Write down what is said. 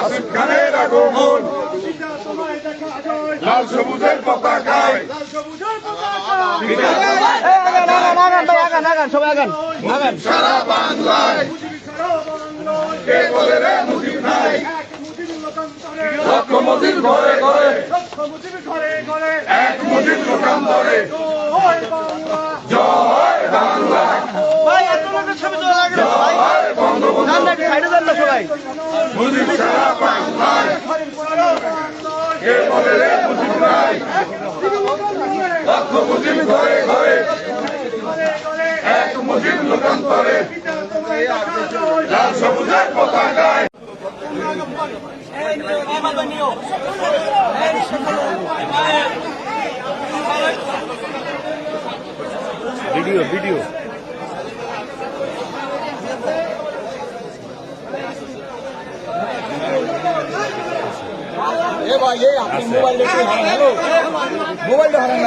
আসিফ খানের আগমন। লাল সবুজের পতাকায়। সারা বাংলায়। কে বলে রে মুজিব নাই লক্ষ ঘরে ঘরে। এক মোদির লোকান্তরে জয় মুজিব সারা বাংলায় কে বলে রে মুজিব নাই? লক্ষ মুজিব ঘরে ঘরে, এক মুজিব লোকান্তরে লাল সবুজের পতাকায়। Video video. এ ভাই এ আপনি মোবাইল দেখে হ্যালো মোবাইলটা হারান